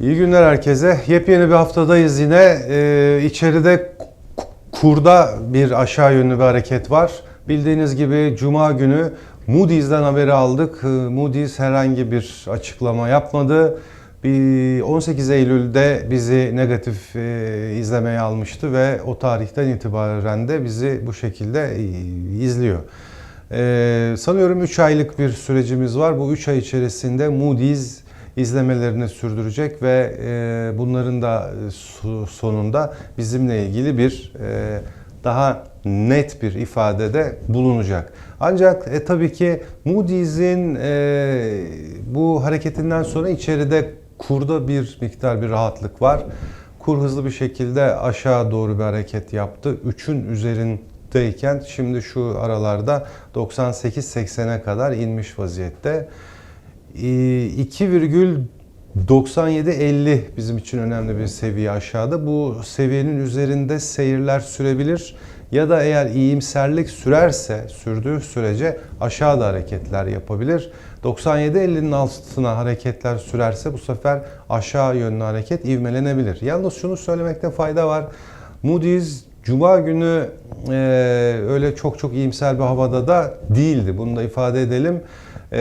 İyi günler herkese. Yepyeni bir haftadayız yine. Ee, içeride kurda bir aşağı yönlü bir hareket var. Bildiğiniz gibi Cuma günü Moody's'den haberi aldık. Ee, Moody's herhangi bir açıklama yapmadı. Bir 18 Eylül'de bizi negatif e, izlemeye almıştı ve o tarihten itibaren de bizi bu şekilde e, izliyor. Ee, sanıyorum 3 aylık bir sürecimiz var. Bu 3 ay içerisinde Moody's izlemelerini sürdürecek ve e, bunların da su- sonunda bizimle ilgili bir e, daha net bir ifadede bulunacak. Ancak e, tabii ki Moody's'in e, bu hareketinden sonra içeride kurda bir miktar bir rahatlık var. Kur hızlı bir şekilde aşağı doğru bir hareket yaptı. 3'ün üzerindeyken şimdi şu aralarda 98-80'e kadar inmiş vaziyette. Ee, 2,9750 bizim için önemli bir seviye aşağıda. Bu seviyenin üzerinde seyirler sürebilir ya da eğer iyimserlik sürerse, sürdüğü sürece aşağıda hareketler yapabilir. 97.50'nin altına hareketler sürerse bu sefer aşağı yönlü hareket ivmelenebilir. Yalnız şunu söylemekte fayda var. Moody's Cuma günü e, öyle çok çok iyimser bir havada da değildi. Bunu da ifade edelim. E,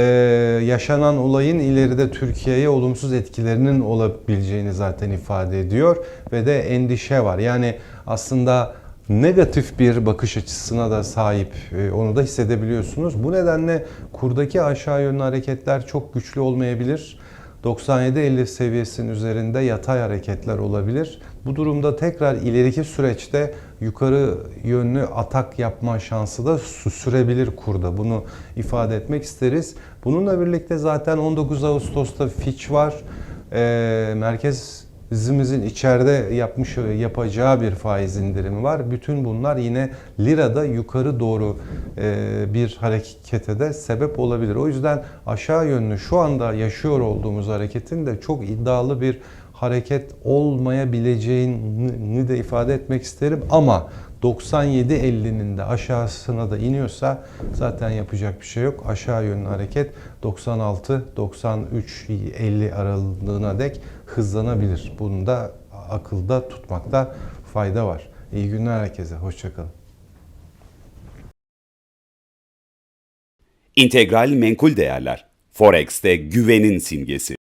yaşanan olayın ileride Türkiye'ye olumsuz etkilerinin olabileceğini zaten ifade ediyor ve de endişe var. Yani aslında negatif bir bakış açısına da sahip. E, Onu da hissedebiliyorsunuz. Bu nedenle kurdaki aşağı yönlü hareketler çok güçlü olmayabilir. 97-50 seviyesinin üzerinde yatay hareketler olabilir. Bu durumda tekrar ileriki süreçte yukarı yönlü atak yapma şansı da sü- sürebilir kurda. Bunu ifade etmek isteriz. Bununla birlikte zaten 19 Ağustos'ta Fitch var. Ee, merkezimizin içeride yapmış yapacağı bir faiz indirimi var. Bütün bunlar yine lirada yukarı doğru e, bir harekete de sebep olabilir. O yüzden aşağı yönlü şu anda yaşıyor olduğumuz hareketin de çok iddialı bir hareket olmayabileceğini de ifade etmek isterim ama 97.50'nin de aşağısına da iniyorsa zaten yapacak bir şey yok. Aşağı yönlü hareket 96-93-50 aralığına dek hızlanabilir. Bunu da akılda tutmakta fayda var. İyi günler herkese. Hoşçakalın. İntegral menkul değerler. Forex'te güvenin simgesi.